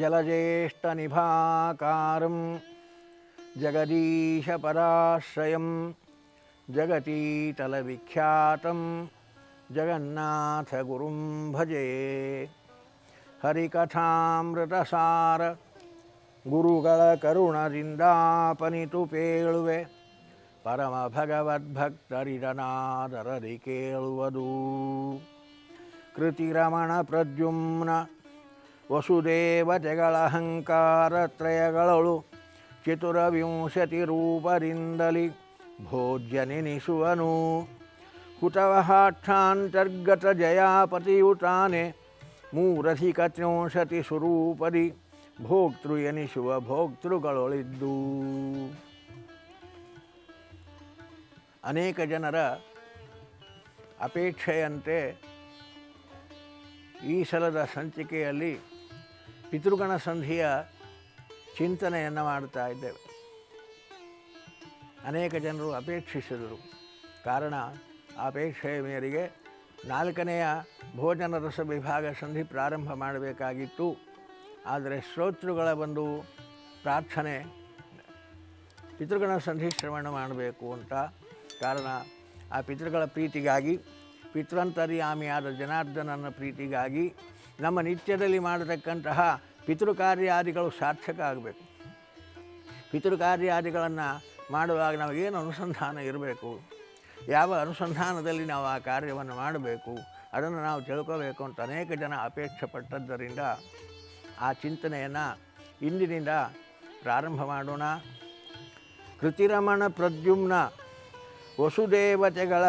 जलज्येष्ठनिभाकारं जगदीशपराश्रयं जगतीतलविख्यातं जगन्नाथगुरुं भजे ಹರಿಕಥಾಮೃತಸಾರ ಗುರುಗಳ ಕರುಣದಿಂದಾಪನಿತು ಪೇಳುವೆ ಪರಮ ಭಗವದ್ಭಕ್ತರಿದನಾದರದಿ ಕೇಳುವುದು ಕೃತಿರಮಣ ಪ್ರದ್ಯುಮ್ನ ವಸುದೇವತೆಗಳ ಅಹಂಕಾರತ್ರಯಗಳಳು ಚತುರವಿಂಶತಿ ರೂಪದಿಂದಲಿ ಭೋಜ್ಯ ನೆನಿಸುವನು ಹುತವಹಾಕ್ಷಾಂತರ್ಗತ ಜಯಾಪತಿಯುತಾನೆ ಮೂರಧಿಕ ತ್ರಿಂಶತಿ ಸ್ವರೂಪದಿ ಭೋಕ್ತೃ ಎನಿಸುವ ಭೋಕ್ತೃಗಳೊಳಿದ್ದು. ಅನೇಕ ಜನರ ಅಪೇಕ್ಷೆಯಂತೆ ಈ ಸಲದ ಸಂಚಿಕೆಯಲ್ಲಿ ಪಿತೃಗಣ ಸಂಧಿಯ ಚಿಂತನೆಯನ್ನು ಮಾಡ್ತಾ ಇದ್ದೇವೆ. ಅನೇಕ ಜನರು ಅಪೇಕ್ಷಿಸಿದರು. ಕಾರಣ, ಅಪೇಕ್ಷೆಯ ಮೇರೆಗೆ ನಾಲ್ಕನೆಯ ಭೋಜನ ರಸ ವಿಭಾಗ ಸಂಧಿ ಪ್ರಾರಂಭ ಮಾಡಬೇಕಾಗಿತ್ತು. ಆದರೆ ಶ್ರೋತೃಗಳ ಒಂದು ಪ್ರಾರ್ಥನೆ, ಪಿತೃಗಣ ಸಂಧಿ ಶ್ರವಣ ಮಾಡಬೇಕು ಅಂತ. ಕಾರಣ, ಆ ಪಿತೃಗಳ ಪ್ರೀತಿಗಾಗಿ, ಪಿತೃಂತರ್ಯಾಮಿಯಾದ ಜನಾರ್ದನನ ಪ್ರೀತಿಗಾಗಿ ನಮ್ಮ ನಿತ್ಯದಲ್ಲಿ ಮಾಡತಕ್ಕಂತಹ ಪಿತೃಕಾರ್ಯಾದಿಗಳು ಸಾರ್ಥಕ ಆಗಬೇಕು. ಪಿತೃಕಾರ್ಯಾದಿಗಳನ್ನು ಮಾಡುವಾಗ ನಮಗೇನು ಅನುಸಂಧಾನ ಇರಬೇಕು? ಯಾವ ಅನುಸಂಧಾನದಲ್ಲಿ ನಾವು ಆ ಕಾರ್ಯವನ್ನು ಮಾಡಬೇಕು? ಅದನ್ನು ನಾವು ತಿಳ್ಕೋಬೇಕು ಅಂತ ಅನೇಕ ಜನ ಅಪೇಕ್ಷೆ ಪಟ್ಟದ್ದರಿಂದ ಆ ಚಿಂತನೆಯನ್ನು ಇಂದಿನಿಂದ ಪ್ರಾರಂಭ ಮಾಡೋಣ. ಕೃತಿರಮಣ ಪ್ರದ್ಯುಮ್ನ ವಸುದೇವತೆಗಳ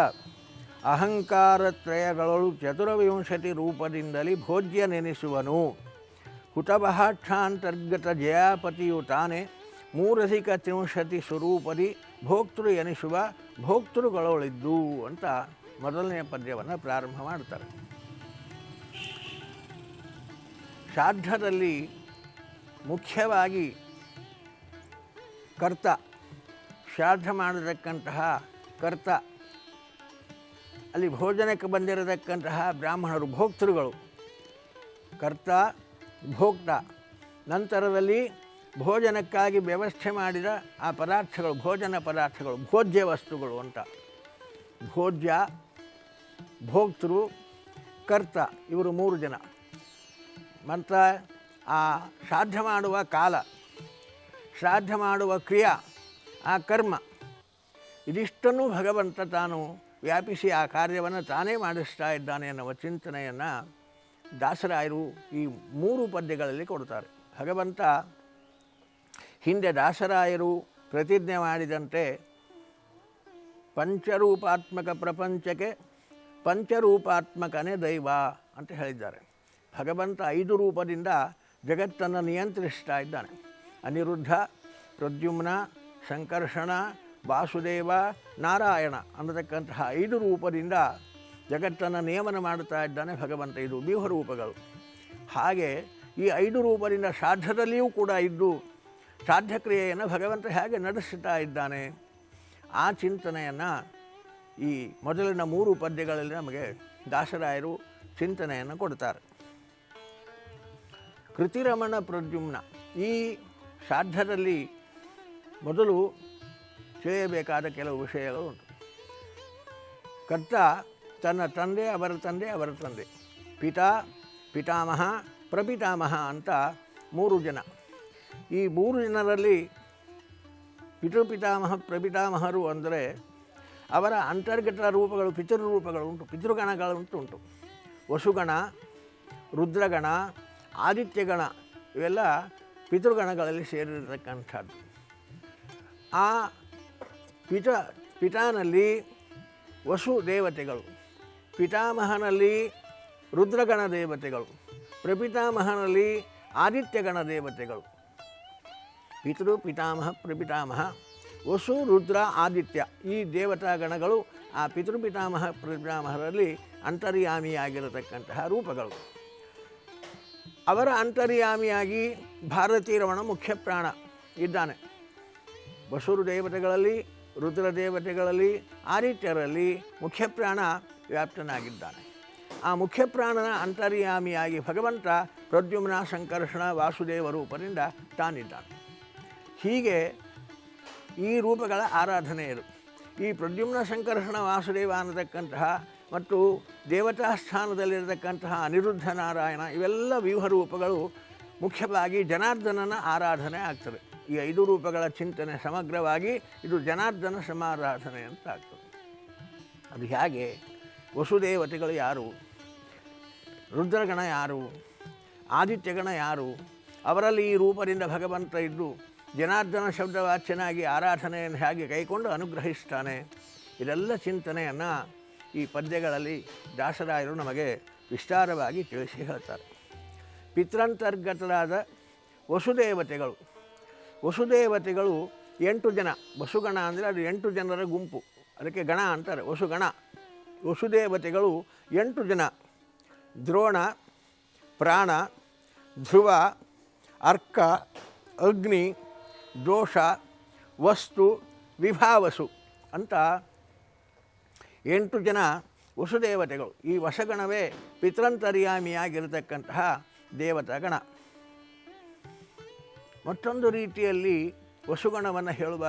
ಅಹಂಕಾರತ್ರಯಗಳು ಚತುರವಿಂಶತಿ ರೂಪದಿಂದಲೇ ಭೋಜ್ಯ ನೆನೆಸುವನು. ಹುತಭಾಕ್ಷಾಂತರ್ಗತ ಜಯಾಪತಿಯು ತಾನೇ ಮೂರಧಿಕ ತ್ರಿಂಶತಿ ಸ್ವರೂಪದಿ ಭೋಕ್ತೃ ಎನಿಸುವ ಭೋಕ್ತೃಗಳೊಳಿದ್ದು ಅಂತ ಮೊದಲನೆಯ ಪದ್ಯವನ್ನು ಪ್ರಾರಂಭ ಮಾಡ್ತಾರೆ. ಶ್ರಾದ್ದದಲ್ಲಿ ಮುಖ್ಯವಾಗಿ ಕರ್ತ, ಶ್ರಾದ್ದ ಮಾಡತಕ್ಕಂತಹ ಕರ್ತ ಅಲ್ಲಿ ಭೋಜನಕ್ಕೆ ಬಂದಿರತಕ್ಕಂತಹ ಬ್ರಾಹ್ಮಣರು, ಭೋಕ್ತೃಗಳು. ಕರ್ತ, ಭೋಕ್ತ. ನಂತರದಲ್ಲಿ ಭೋಜನಕ್ಕಾಗಿ ವ್ಯವಸ್ಥೆ ಮಾಡಿದ ಆ ಪದಾರ್ಥಗಳು, ಭೋಜನ ಪದಾರ್ಥಗಳು, ಭೋಜ್ಯ ವಸ್ತುಗಳು ಅಂತ. ಭೋಜ್ಯ, ಭೋಕ್ತೃ, ಕರ್ತ, ಇವರು ಮೂರು ಜನ. ಮತ್ತು ಆ ಶ್ರಾದ್ದ ಮಾಡುವ ಕಾಲ. ಶ್ರಾದ್ದ ಮಾಡುವ ಕ್ರಿಯಾ, ಆ ಕರ್ಮ. ಇದಿಷ್ಟನ್ನು ಭಗವಂತ ತಾನು ವ್ಯಾಪಿಸಿ ಆ ಕಾರ್ಯವನ್ನು ತಾನೇ ಮಾಡಿಸ್ತಾ ಇದ್ದಾನೆ ಎನ್ನುವ ಚಿಂತನೆಯನ್ನು ದಾಸರಾಯರು ಈ ಮೂರು ಪದ್ಯಗಳಲ್ಲಿ ಕೊಡ್ತಾರೆ. ಭಗವಂತ ಹಿಂದೆ ದಾಸರಾಯರು ಪ್ರತಿಜ್ಞೆ ಮಾಡಿದಂತೆ ಪಂಚರೂಪಾತ್ಮಕ ಪ್ರಪಂಚಕ್ಕೆ ಪಂಚರೂಪಾತ್ಮಕನೇ ದೈವ ಅಂತ ಹೇಳಿದ್ದಾರೆ. ಭಗವಂತ ಐದು ರೂಪದಿಂದ ಜಗತ್ತನ್ನು ನಿಯಂತ್ರಿಸ್ತಾ ಇದ್ದಾನೆ. ಅನಿರುದ್ಧ, ಪ್ರದ್ಯುಮ್ನ, ಸಂಕರ್ಷಣ ವಾಸುದೇವ ನಾರಾಯಣ ಅನ್ನತಕ್ಕಂತಹ ಐದು ರೂಪದಿಂದ ಜಗತ್ತನ್ನು ನಿಯಮನ ಮಾಡುತ್ತಾ ಇದ್ದಾನೆ ಭಗವಂತ. ಇದು ವ್ಯೂಹ ರೂಪಗಳು. ಹಾಗೆ ಈ ಐದು ರೂಪದಿಂದ ಶ್ರಾದ್ದದಲ್ಲಿಯೂ ಕೂಡ ಇದ್ದು ಸಾಧ್ಯಕ್ರಿಯೆಯನ್ನು ಭಗವಂತ ಹೇಗೆ ನಡೆಸುತ್ತಾ ಇದ್ದಾನೆ? ಆ ಚಿಂತನೆಯನ್ನು ಈ ಮೊದಲಿನ ಮೂರು ಪದ್ಯಗಳಲ್ಲಿ ನಮಗೆ ದಾಸರಾಯರು ಚಿಂತನೆಯನ್ನು ಕೊಡ್ತಾರೆ. ಕೃತಿರಮಣ ಪ್ರದ್ಯುಮ್ನ ಈ ಶ್ರಾದ್ದದಲ್ಲಿ ಮೊದಲು ತಿಳಿಯಬೇಕಾದ ಕೆಲವು ವಿಷಯಗಳು ಉಂಟು. ಕರ್ತ ತನ್ನ ತಂದೆ, ಅವರ ತಂದೆ ಅವರ ತಂದೆ. ಪಿತಾ, ಪಿತಾಮಹ, ಪ್ರಪಿತಾಮಹ ಅಂತ ಮೂರು ಜನ. ಈ ಮೂರು ಜನರಲ್ಲಿ ಪಿತೃಪಿತಾಮಹ, ಪ್ರಪಿತಾಮಹರು ಅಂದರೆ ಅವರ ಅಂತರ್ಗತ ರೂಪಗಳು, ಪಿತೃರೂಪಗಳು ಉಂಟು ಪಿತೃಗಣಗಳುಂಟು ಉಂಟು. ವಸುಗಣ, ರುದ್ರಗಣ, ಆದಿತ್ಯಗಣ ಇವೆಲ್ಲ ಪಿತೃಗಣಗಳಲ್ಲಿ ಸೇರಿರತಕ್ಕಂಥದ್ದು. ಆ ಪಿತ, ಪಿತಾನಲ್ಲಿ ವಸು ದೇವತೆಗಳು ಪಿತಾಮಹನಲ್ಲಿ ರುದ್ರಗಣ ದೇವತೆಗಳು ಪ್ರಪಿತಾಮಹನಲ್ಲಿ ಆದಿತ್ಯಗಣ ದೇವತೆಗಳು ಪಿತೃ, ಪಿತಾಮಹ, ಪ್ರಪಿತಾಮಹ, ವಸು, ರುದ್ರ, ಆದಿತ್ಯ ಈ ದೇವತಾ ಗಣಗಳು ಆ ಪಿತೃಪಿತಾಮಹ ಪ್ರಪಿತಾಮಹರಲ್ಲಿ ಅಂತರ್ಯಾಮಿಯಾಗಿರತಕ್ಕಂತಹ ರೂಪಗಳು. ಅವರ ಅಂತರ್ಯಾಮಿಯಾಗಿ ಭಾರತೀರವಣ ಮುಖ್ಯ ಪ್ರಾಣ ಇದ್ದಾನೆ. ವಸುರು ದೇವತೆಗಳಲ್ಲಿ ರುದ್ರ ದೇವತೆಗಳಲ್ಲಿ ಆದಿತ್ಯರಲ್ಲಿ ಮುಖ್ಯಪ್ರಾಣ ವ್ಯಾಪ್ತನಾಗಿದ್ದಾನೆ. ಆ ಮುಖ್ಯಪ್ರಾಣನ ಅಂತರ್ಯಾಮಿಯಾಗಿ ಭಗವಂತ ಪ್ರದ್ಯುಮ್ನ ಸಂಕರ್ಷಣ ವಾಸುದೇವ ರೂಪದಿಂದ ತಾನಿದ್ದಾನೆ. ಹೀಗೆ ಈ ರೂಪಗಳ ಆರಾಧನೆ ಇದು ಈ ಪ್ರದ್ಯುಮ್ನ ಸಂಕರ್ಷಣ ವಾಸುದೇವ ಅನ್ನತಕ್ಕಂತಹ ಮತ್ತು ದೇವತಾ ಸ್ಥಾನದಲ್ಲಿರತಕ್ಕಂತಹ ಅನಿರುದ್ಧ ನಾರಾಯಣ ಇವೆಲ್ಲ ವ್ಯೂಹ ರೂಪಗಳು ಮುಖ್ಯವಾಗಿ ಜನಾರ್ದನನ ಆರಾಧನೆ ಆಗ್ತದೆ. ಈ ಐದು ರೂಪಗಳ ಚಿಂತನೆ ಸಮಗ್ರವಾಗಿ ಇದು ಜನಾರ್ದನ ಸಮಾರಾಧನೆ ಅಂತ ಆಗ್ತದೆ ಅದು ಹೇಗೆ? ವಸುದೇವತೆಗಳು ಯಾರು? ರುದ್ರಗಣ ಯಾರು? ಆದಿತ್ಯಗಣ ಯಾರು? ಅವರಲ್ಲಿ ಈ ರೂಪದಿಂದ ಭಗವಂತ ಇದ್ದು ಜನಾರ್ದನ ಶಬ್ದವಾಚ್ಯನಾಗಿ ಆರಾಧನೆಯನ್ನು ಹೇಗೆ ಕೈಕೊಂಡು ಅನುಗ್ರಹಿಸ್ತಾನೆ? ಇದೆಲ್ಲ ಚಿಂತನೆಯನ್ನು ಈ ಪದ್ಯಗಳಲ್ಲಿ ದಾಸರಾಯರು ನಮಗೆ ವಿಸ್ತಾರವಾಗಿ ತಿಳಿಸಿ ಹೇಳ್ತಾರೆ. ಪಿತ್ರಂತರ್ಗತರಾದ ವಸುದೇವತೆಗಳು ವಸುದೇವತೆಗಳು ಎಂಟು ಜನ. ವಸುಗಣ ಅಂದರೆ ಅದು ಎಂಟು ಜನರ ಗುಂಪು. ಅದಕ್ಕೆ ಗಣ ಅಂತಾರೆ, ವಸುಗಣ. ವಸುದೇವತೆಗಳು ಎಂಟು ಜನ. ದ್ರೋಣ, ಪ್ರಾಣ, ಧ್ರುವ, ಅರ್ಕ, ಅಗ್ನಿ, ದೋಷ, ವಸ್ತು, ವಿಭಾವಸು ಅಂತ ಎಂಟು ಜನ ವಸುದೇವತೆಗಳು. ಈ ವಸಗಣವೇ ದೇವತಾ ದೇವತಾಗಣ ಮತ್ತೊಂದು ರೀತಿಯಲ್ಲಿ ವಸುಗಣವನ್ನು ಹೇಳುವ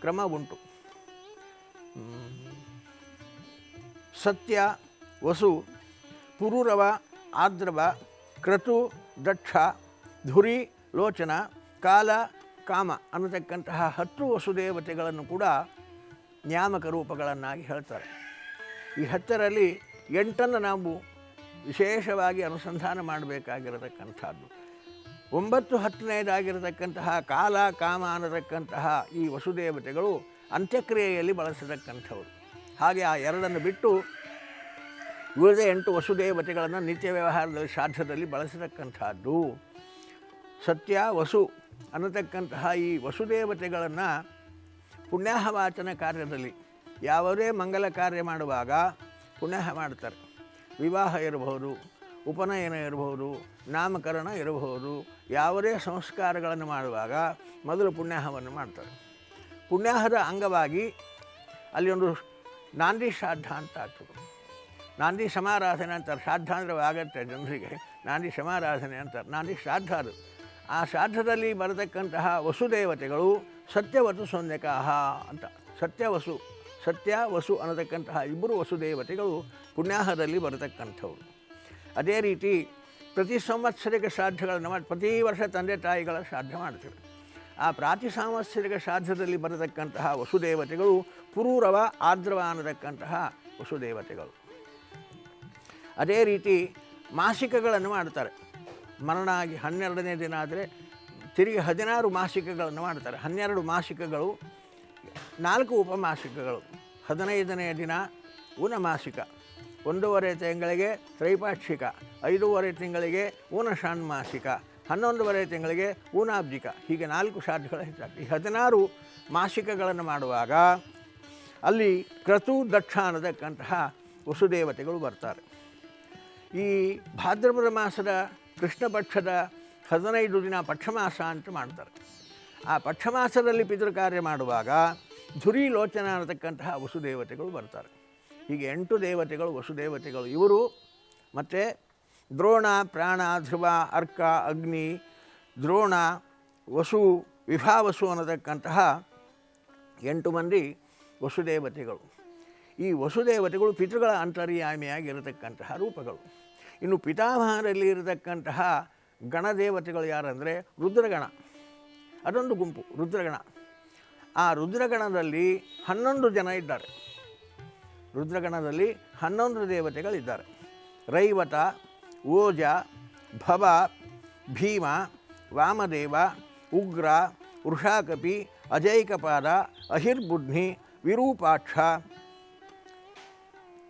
ಕ್ರಮ ಉಂಟು. ಸತ್ಯ, ವಸು, ಪುರೂರವ, ಆದ್ರವ, ಕ್ರತು, ದಕ್ಷ, ಧುರಿ, ಲೋಚನ, ಕಾಲ, ಕಾಮ ಅನ್ನತಕ್ಕಂತಹ ಹತ್ತು ವಸುದೇವತೆಗಳನ್ನು ಕೂಡ ನ್ಯಾಮಕ ರೂಪಗಳನ್ನಾಗಿ ಹೇಳ್ತಾರೆ. ಈ ಹತ್ತರಲ್ಲಿ ಎಂಟನ್ನು ನಾವು ವಿಶೇಷವಾಗಿ ಅನುಸಂಧಾನ ಮಾಡಬೇಕಾಗಿರತಕ್ಕಂಥದ್ದು. ಒಂಬತ್ತು ಹತ್ತನೇದಾಗಿರತಕ್ಕಂತಹ ಕಾಲ ಕಾಮ ಅನ್ನತಕ್ಕಂತಹ ಈ ವಸುದೇವತೆಗಳು ಅಂತ್ಯಕ್ರಿಯೆಯಲ್ಲಿ ಬಳಸತಕ್ಕಂಥವ್ರು. ಹಾಗೆ ಆ ಎರಡನ್ನು ಬಿಟ್ಟು ಉಳಿದ ಎಂಟು ವಸುದೇವತೆಗಳನ್ನು ನಿತ್ಯ ವ್ಯವಹಾರದಲ್ಲಿ ಶ್ರಾದ್ದದಲ್ಲಿ ಬಳಸತಕ್ಕಂಥದ್ದು. ಸತ್ಯ, ವಸು ಅನ್ನತಕ್ಕಂತಹ ಈ ವಸುದೇವತೆಗಳನ್ನು ಪುಣ್ಯಾಹವಾಚನ ಕಾರ್ಯದಲ್ಲಿ ಯಾವುದೇ ಮಂಗಲ ಕಾರ್ಯ ಮಾಡುವಾಗ ಪುಣ್ಯಾಹ ಮಾಡ್ತಾರೆ. ವಿವಾಹ ಇರಬಹುದು ಉಪನಯನ ಇರಬಹುದು, ನಾಮಕರಣ ಇರಬಹುದು, ಯಾವುದೇ ಸಂಸ್ಕಾರಗಳನ್ನು ಮಾಡುವಾಗ ಮೊದಲು ಪುಣ್ಯಾಹವನ್ನು ಮಾಡ್ತಾರೆ. ಪುಣ್ಯಾಹದ ಅಂಗವಾಗಿ ಅಲ್ಲಿ ಒಂದು ನಾಂದಿ ಶ್ರಾದ್ದ ಅಂತ ಆಗ್ತದೆ. ನಾಂದಿ ಸಮಾರಾಧನೆ ಅಂತಾರೆ. ಶ್ರಾದ್ದ ಅಂದರೆ ಆಗತ್ತೆ ಜನರಿಗೆ. ನಾಂದಿ ಸಮಾರಾಧನೆ ಅಂತಾರೆ. ನಾಂದಿ ಶ್ರಾದ್ದ ಅದು. ಆ ಶ್ರಾದ್ದದಲ್ಲಿ ಬರತಕ್ಕಂತಹ ವಸುದೇವತೆಗಳು ಸತ್ಯವತು ಸೌನ್ಯಕಾಹ ಅಂತ. ಸತ್ಯವಸು, ಸತ್ಯ ವಸು ಅನ್ನತಕ್ಕಂತಹ ಇಬ್ಬರು ವಸುದೇವತೆಗಳು ಪುಣ್ಯಾಹದಲ್ಲಿ ಬರತಕ್ಕಂಥವ್ರು. ಅದೇ ರೀತಿ ಪ್ರತಿ ಸಂವತ್ಸರಿಕ ಶ್ರಾದ್ದಗಳನ್ನು ಮಾಡಿ, ಪ್ರತಿ ವರ್ಷ ತಂದೆ ತಾಯಿಗಳ ಶ್ರಾದ್ದ ಮಾಡ್ತೀವಿ. ಆ ಪ್ರಾತಿ ಸಾಂವತ್ಸರಿಕ ಶ್ರಾದ್ದದಲ್ಲಿ ಬರತಕ್ಕಂತಹ ವಸುದೇವತೆಗಳು ಪುರೂರವ ಆರ್ದ್ರವ ಅನ್ನತಕ್ಕಂತಹ ವಸುದೇವತೆಗಳು. ಅದೇ ರೀತಿ ಮಾಸಿಕಗಳನ್ನು ಮಾಡ್ತಾರೆ. ಮರಣ ಆಗಿ ಹನ್ನೆರಡನೇ ದಿನ ಆದರೆ ತಿರುಗಿ ಹದಿನಾರು ಮಾಸಿಕಗಳನ್ನು ಮಾಡ್ತಾರೆ. ಹನ್ನೆರಡು ಮಾಸಿಕಗಳು, ನಾಲ್ಕು ಉಪಮಾಸಿಕಗಳು ಹದಿನೈದನೆಯ ದಿನ ಊನಮಾಸಿಕ ಒಂದೂವರೆ ತಿಂಗಳಿಗೆ ತ್ರೈಪಾಕ್ಷಿಕ, ಐದೂವರೆ ತಿಂಗಳಿಗೆ ಊನ ಷಾಣ್ಮಾಸಿಕ ಹನ್ನೊಂದುವರೆ ತಿಂಗಳಿಗೆ ಊನಾಬ್ಜಿಕ ಹೀಗೆ ನಾಲ್ಕು ಶ್ರಾದ್ದಗಳು ಹೆಚ್ಚಾಗ್ತದೆ. ಈ ಹದಿನಾರು ಮಾಸಿಕಗಳನ್ನು ಮಾಡುವಾಗ ಅಲ್ಲಿ ಕ್ರತು ದಕ್ಷ ಅನ್ನತಕ್ಕಂತಹ ವಸುದೇವತೆಗಳು ಬರ್ತಾರೆ. ಈ ಭಾದ್ರಪದ ಮಾಸದ ಕೃಷ್ಣ ಪಕ್ಷದ ಹದಿನೈದು ದಿನ ಪಕ್ಷಮಾಸ ಅಂತ ಮಾಡ್ತಾರೆ. ಆ ಪಕ್ಷಮಾಸದಲ್ಲಿ ಪಿತೃ ಕಾರ್ಯ ಮಾಡುವಾಗ ಧುರಿ ಲೋಚನ ಅನ್ನತಕ್ಕಂತಹ ವಸುದೇವತೆಗಳು ಬರ್ತಾರೆ. ಹೀಗೆ ಎಂಟು ದೇವತೆಗಳು ವಸುದೇವತೆಗಳು ಇವರು ಮತ್ತು ದ್ರೋಣ, ಪ್ರಾಣ, ಧ್ರುವ, ಅರ್ಕ, ಅಗ್ನಿ, ದ್ರೋಣ ವಸು ವಿಭಾವಸು ಅನ್ನತಕ್ಕಂತಹ ಎಂಟು ಮಂದಿ ವಸುದೇವತೆಗಳು ಈ ವಸುದೇವತೆಗಳು ಪಿತೃಗಳ ಅಂತರ್ಯಾಮಿಯಾಗಿರತಕ್ಕಂತಹ ರೂಪಗಳು. ಇನ್ನು ಪಿತಾಮಹರಲ್ಲಿ ಇರತಕ್ಕಂತಹ ಗಣದೇವತೆಗಳು ಯಾರಂದರೆ ರುದ್ರಗಣ. ಅದೊಂದು ಗುಂಪು, ರುದ್ರಗಣ. ಆ ರುದ್ರಗಣದಲ್ಲಿ ಹನ್ನೊಂದು ಜನ ಇದ್ದಾರೆ. ರುದ್ರಗಣದಲ್ಲಿ ಹನ್ನೊಂದು ದೇವತೆಗಳಿದ್ದಾರೆ. ರೈವತ ಓಜ, ಭವ, ಭೀಮ, ವಾಮದೇವ, ಉಗ್ರ, ವೃಷಾಕಪಿ, ಅಜೈಕಪಾದ ಅಹಿರ್ಬುಧ್ನಿ ವಿರೂಪಾಕ್ಷ,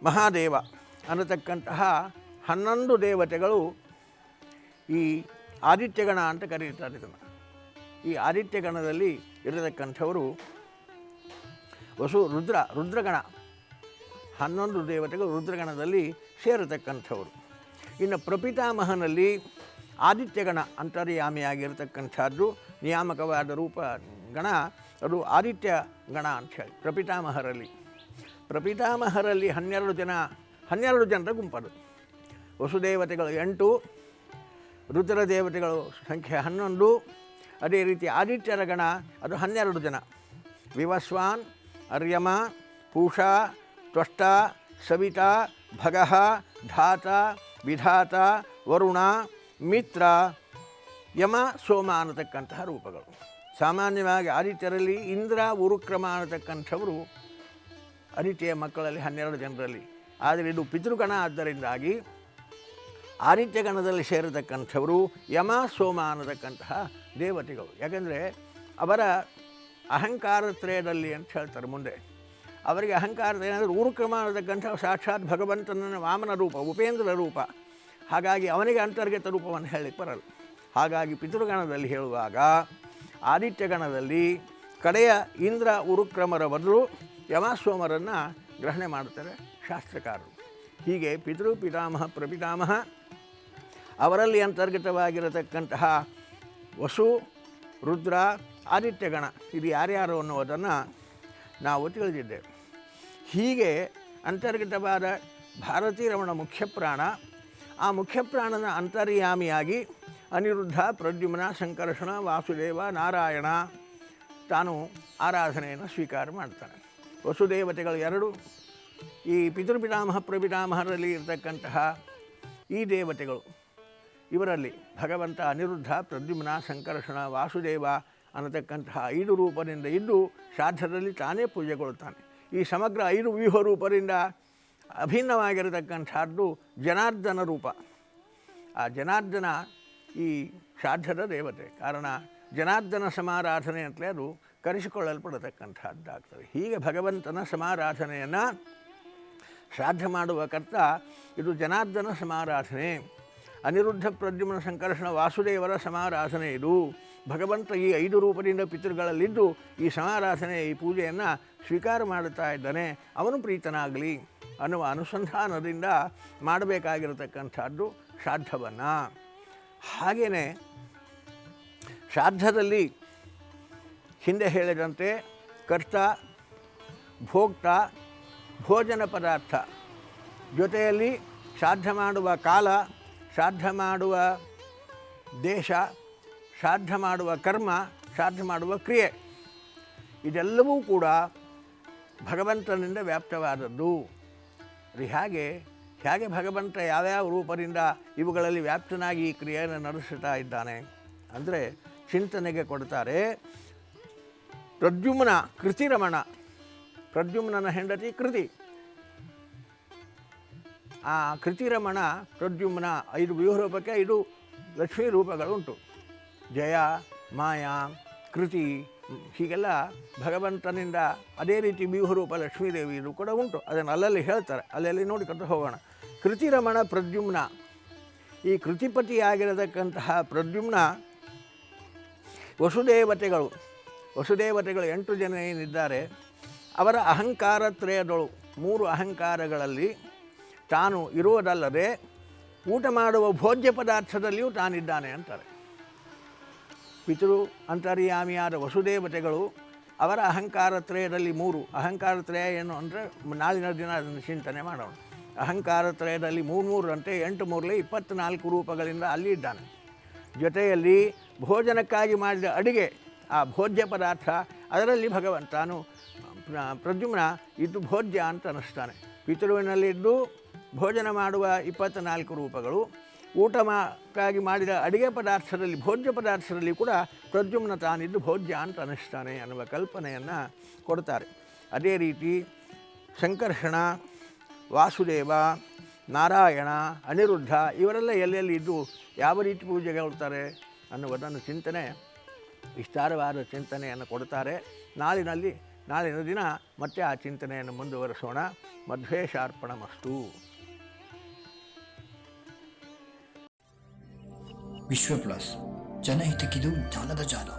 ಮಹಾದೇವ ಅನ್ನತಕ್ಕಂತಹ ಹನ್ನೊಂದು ದೇವತೆಗಳು ಈ ಆದಿತ್ಯಗಣ ಅಂತ ಕರೆಯುತ್ತಾರೆ ಇದನ್ನು. ಈ ಆದಿತ್ಯಗಣದಲ್ಲಿ ಇರತಕ್ಕಂಥವರು ವಸು ರುದ್ರ, ರುದ್ರಗಣ. ಹನ್ನೊಂದು ದೇವತೆಗಳು ರುದ್ರಗಣದಲ್ಲಿ ಸೇರತಕ್ಕಂಥವರು. ಇನ್ನು ಪ್ರಪಿತಾಮಹನಲ್ಲಿ ಆದಿತ್ಯಗಣ ಅಂತರ್ಯಾಮಿಯಾಗಿರತಕ್ಕಂಥದ್ದು, ನಿಯಾಮಕವಾದ ರೂಪ ಗಣ, ಅದು ಆದಿತ್ಯ ಗಣ ಅಂತ ಹೇಳಿ, ಪ್ರಪಿತಾಮಹರಲ್ಲಿ. ಪ್ರಪಿತಾಮಹರಲ್ಲಿ ಹನ್ನೆರಡು ಜನ, ಹನ್ನೆರಡು ಜನರ ಗುಂಪದು. ವಸುದೇವತೆಗಳು ಎಂಟು, ರುದ್ರ ದೇವತೆಗಳು ಸಂಖ್ಯೆ ಹನ್ನೊಂದು, ಅದೇ ರೀತಿ ಆದಿತ್ಯರ ಗಣ, ಅದು ಹನ್ನೆರಡು ಜನ. ವಿವಸ್ವಾನ್, ಅರ್ಯಮ, ಪೂಷಾ ತ್ವಷ್ಟ, ಸವಿತಾ, ಭಗಃ, ಧಾತ, ವಿಧಾತ, ವರುಣ, ಮಿತ್ರ, ಯಮ, ಸೋಮ ಅನ್ನತಕ್ಕಂತಹ ರೂಪಗಳು. ಸಾಮಾನ್ಯವಾಗಿ ಆದಿತ್ಯರಲ್ಲಿ ಇಂದ್ರ, ಉರುಕ್ರಮ ಅನ್ನತಕ್ಕಂಥವರು ಆದಿತ್ಯ ಮಕ್ಕಳಲ್ಲಿ ಹನ್ನೆರಡು ಜನರಲ್ಲಿ. ಆದರೆ ಇದು ಪಿತೃಗಣ ಆದ್ದರಿಂದಾಗಿ ಆದಿತ್ಯಗಣದಲ್ಲಿ ಸೇರತಕ್ಕಂಥವರು ಯಮ, ಸೋಮ ಅನ್ನತಕ್ಕಂತಹ ದೇವತೆಗಳು. ಯಾಕೆಂದರೆ ಅವರ ಅಹಂಕಾರತ್ರಯದಲ್ಲಿ ಅಂತ ಹೇಳ್ತಾರೆ ಮುಂದೆ. ಅವರಿಗೆ ಅಹಂಕಾರದ ಏನಾದರೂ ಊರುಕ್ರಮ ಅನ್ನತಕ್ಕಂಥ ಸಾಕ್ಷಾತ್ ಭಗವಂತನ ವಾಮನ ರೂಪ ಉಪೇಂದ್ರ ರೂಪ. ಹಾಗಾಗಿ ಅವನಿಗೆ ಅಂತರ್ಗತ ರೂಪವನ್ನು ಹೇಳಲಿಕ್ಕೆ ಬರಲ್ಲ. ಹಾಗಾಗಿ ಪಿತೃಗಣದಲ್ಲಿ ಹೇಳುವಾಗ, ಆದಿತ್ಯಗಣದಲ್ಲಿ ಕಡೆಯ ಇಂದ್ರ ಉರುಕ್ರಮರ ಬದಲು ಯಮಸ್ವಾಮರನ್ನು ಗ್ರಹಣೆ ಮಾಡುತ್ತಾರೆ ಶಾಸ್ತ್ರಕಾರರು. ಹೀಗೆ ಪಿತೃ, ಪಿತಾಮಹ, ಪ್ರಪಿತಾಮಹ ಅವರಲ್ಲಿ ಅಂತರ್ಗತವಾಗಿರತಕ್ಕಂತಹ ವಸು, ರುದ್ರ, ಆದಿತ್ಯಗಣ ಇದು ಯಾರ್ಯಾರು ಅನ್ನುವುದನ್ನು ನಾವು ತಿಳಿದಿದ್ದೇವೆ. ಹೀಗೆ ಅಂತರ್ಗತವಾದ ಭಾರತೀರಮಣ ಮುಖ್ಯಪ್ರಾಣ ಮುಖ್ಯ ಪ್ರಾಣ ಆ ಮುಖ್ಯಪ್ರಾಣನ ಅಂತರ್ಯಾಮಿಯಾಗಿ ಅನಿರುದ್ಧ, ಪ್ರದ್ಯುಮ್ನ ಸಂಕರ್ಷಣ ವಾಸುದೇವ, ನಾರಾಯಣ ತಾನು ಆರಾಧನೆಯನ್ನು ಸ್ವೀಕಾರ ಮಾಡ್ತಾನೆ ವಸುದೇವತೆಗಳು ಎರಡು, ಈ ಪಿತೃಪಿತಾಮಹ, ಪ್ರಪಿತಾಮಹರಲ್ಲಿ ಇರತಕ್ಕಂತಹ ಈ ದೇವತೆಗಳು, ಇವರಲ್ಲಿ ಭಗವಂತ, ಅನಿರುದ್ಧ, ಪ್ರದ್ಯುಮ್ನ ಸಂಕರ್ಷಣ ವಾಸುದೇವ ಅನ್ನತಕ್ಕಂತಹ ಐದು ರೂಪದಿಂದ ಇದ್ದು, ಶ್ರಾದ್ದದಲ್ಲಿ ತಾನೇ ಪೂಜೆಗೊಳ್ಳುತ್ತಾನೆ. ಈ ಸಮಗ್ರ ಐದು ವ್ಯೂಹ ರೂಪದಿಂದ ಅಭಿನ್ನವಾಗಿರತಕ್ಕಂಥದ್ದು ಜನಾರ್ದನ ರೂಪ. ಆ ಜನಾರ್ದನ ಈ ಸಾಧ್ಯದ ದೇವತೆ. ಕಾರಣ ಜನಾರ್ದನ ಸಮಾರಾಧನೆ ಅಂತಲೇ ಅದು ಕರೆಸಿಕೊಳ್ಳಲ್ಪಡತಕ್ಕಂಥದ್ದಾಗ್ತದೆ. ಹೀಗೆ ಭಗವಂತನ ಸಮಾರಾಧನೆಯನ್ನು ಸಾಧ್ಯ ಮಾಡುವ ಕರ್ತ ಇದು ಜನಾರ್ದನ ಸಮಾರಾಧನೆ. ಅನಿರುದ್ಧ ಪ್ರದ್ಯುಮ್ನ ಸಂಕರ್ಷಣ ವಾಸುದೇವರ ಸಮಾರಾಧನೆ ಇದು. ಭಗವಂತ ಈ ಐದು ರೂಪದಿಂದ ಪಿತೃಗಳಲ್ಲಿದ್ದು ಈ ಸಮಾರಾಧನೆ, ಈ ಪೂಜೆಯನ್ನು ಸ್ವೀಕಾರ ಮಾಡುತ್ತಾ ಇದ್ದಾನೆ. ಅವನು ಪ್ರೀತನಾಗಲಿ ಅನ್ನುವ ಅನುಸಂಧಾನದಿಂದ ಮಾಡಬೇಕಾಗಿರತಕ್ಕಂಥದ್ದು ಶ್ರಾದ್ದವನ್ನು. ಹಾಗೆಯೇ ಶ್ರಾದ್ದದಲ್ಲಿ ಹಿಂದೆ ಹೇಳಿದಂತೆ ಕರ್ತ, ಭೋಕ್ತ, ಭೋಜನ ಪದಾರ್ಥ ಜೊತೆಯಲ್ಲಿ ಶ್ರಾದ್ದ ಮಾಡುವ ಕಾಲ, ಶ್ರಾದ್ದ ಮಾಡುವ ದೇಶ ಶ್ರಾದ್ದ ಮಾಡುವ ಕರ್ಮ, ಶ್ರಾದ್ದ ಮಾಡುವ ಕ್ರಿಯೆ. ಇದೆಲ್ಲವೂ ಕೂಡ ಭಗವಂತನಿಂದ ವ್ಯಾಪ್ತವಾದದ್ದು. ಅದು ಹೇಗೆ? ಹೇಗೆ ಭಗವಂತ ಯಾವ್ಯಾವ ರೂಪದಿಂದ ಇವುಗಳಲ್ಲಿ ವ್ಯಾಪ್ತನಾಗಿ ಈ ಕ್ರಿಯೆಯನ್ನು ನಡೆಸುತ್ತಾ ಇದ್ದಾನೆ? ಅಂದರೆ ಚಿಂತನೆಗೆ ಕೊಡ್ತಾರೆ. ಪ್ರದ್ಯುಮ್ನ ಕೃತಿರಮಣ. ಪ್ರದ್ಯುಮ್ನ ಹೆಂಡತಿ ಕೃತಿ. ಆ ಕೃತಿರಮಣ ಪ್ರದ್ಯುಮ್ನ ಐದು ವ್ಯೂಹ ರೂಪಕ್ಕೆ ಐದು ಲಕ್ಷ್ಮೀ ರೂಪಗಳು ಉಂಟು ಜಯ, ಮಾಯಾ, ಕೃತಿ ಹೀಗೆಲ್ಲ ಭಗವಂತನಿಂದ ಅದೇ ರೀತಿ ವ್ಯೂಹರೂಪ ಲಕ್ಷ್ಮೀದೇವಿಯದು ಕೂಡ ಉಂಟು. ಅದನ್ನು ಅಲ್ಲಲ್ಲಿ ಹೇಳ್ತಾರೆ. ಅಲ್ಲಲ್ಲಿ ನೋಡಿಕೊಂಡು ಹೋಗೋಣ. ಕೃತಿರಮಣ ಪ್ರದ್ಯುಮ್ನ. ಈ ಕೃತಿಪತಿಯಾಗಿರತಕ್ಕಂತಹ ಪ್ರದ್ಯುಮ್ನ ವಸುದೇವತೆಗಳು ವಸುದೇವತೆಗಳು ಎಂಟು ಜನ ಏನಿದ್ದಾರೆ, ಅವರ ಅಹಂಕಾರ ತ್ರಯದಳು ಮೂರು ಅಹಂಕಾರಗಳಲ್ಲಿ ತಾನು ಇರುವುದಲ್ಲದೆ ಊಟ ಮಾಡುವ ಭೋಜ್ಯ ಪದಾರ್ಥದಲ್ಲಿಯೂ ತಾನಿದ್ದಾನೆ ಅಂತಾರೆ. ಪಿತೃ ಅಂತರ್ಯಾಮಿಯಾದ ವಸುದೇವತೆಗಳು ಅವರ ಅಹಂಕಾರ ತ್ರಯದಲ್ಲಿ ಮೂರು. ಅಹಂಕಾರ ತ್ರಯ ಏನು ಅಂದರೆ ನಾಳಿನ ದಿನ ಅದನ್ನು ಚಿಂತನೆ ಮಾಡೋಣ. ಅಹಂಕಾರ ತ್ರಯದಲ್ಲಿ ಮೂರು ಮೂರು ಅಂತೆ ಎಂಟು ಮೂರಲಿ ಇಪ್ಪತ್ತ್ನಾಲ್ಕು ರೂಪಗಳಿಂದ ಅಲ್ಲಿ ಇದ್ದಾನೆ. ಜೊತೆಯಲ್ಲಿ ಭೋಜನಕ್ಕಾಗಿ ಮಾಡಿದ ಅಡುಗೆ, ಆ ಭೋಜ್ಯ ಪದಾರ್ಥ, ಅದರಲ್ಲಿ ಭಗವಂತನು ಪ್ರ- ಪ್ರದ್ಯುಮ್ನ ಇದು ಭೋಜ್ಯ ಅಂತ ಅನ್ನಿಸ್ತಾನೆ. ಪಿತೃವಿನಲ್ಲಿದ್ದು ಭೋಜನ ಮಾಡುವ ಇಪ್ಪತ್ತ್ನಾಲ್ಕು ರೂಪಗಳು. ಊಟ ಮಾಗಿ ಮಾಡಿದ ಅಡಿಗೆ ಪದಾರ್ಥದಲ್ಲಿ, ಭೋಜ್ಯ ಪದಾರ್ಥದಲ್ಲಿ ಕೂಡ ಪ್ರದ್ಯುಮ್ನ ತಾನಿದ್ದು ಭೋಜ್ಯ ಅಂತ ಅನ್ನಿಸ್ತಾನೆ ಅನ್ನುವ ಕಲ್ಪನೆಯನ್ನು ಕೊಡ್ತಾರೆ. ಅದೇ ರೀತಿ ಶಂಕರ್ಷಣ, ವಾಸುದೇವ, ನಾರಾಯಣ, ಅನಿರುದ್ಧ ಇವರೆಲ್ಲ ಎಲ್ಲೆಲ್ಲಿ ಇದ್ದು ಯಾವ ರೀತಿ ಪೂಜೆಗೊಳ್ತಾರೆ ಅನ್ನುವುದನ್ನು ಚಿಂತನೆ, ವಿಸ್ತಾರವಾದ ಚಿಂತನೆಯನ್ನು ಕೊಡ್ತಾರೆ. ನಾಳಿನಲ್ಲಿ, ನಾಳಿನ ದಿನ ಮತ್ತೆ ಆ ಚಿಂತನೆಯನ್ನು ಮುಂದುವರಿಸೋಣ. ಮಧ್ವೇಶಾರ್ಪಣ ಮಸ್ತು विश्व प्लस जनहित की धूम जानद जानो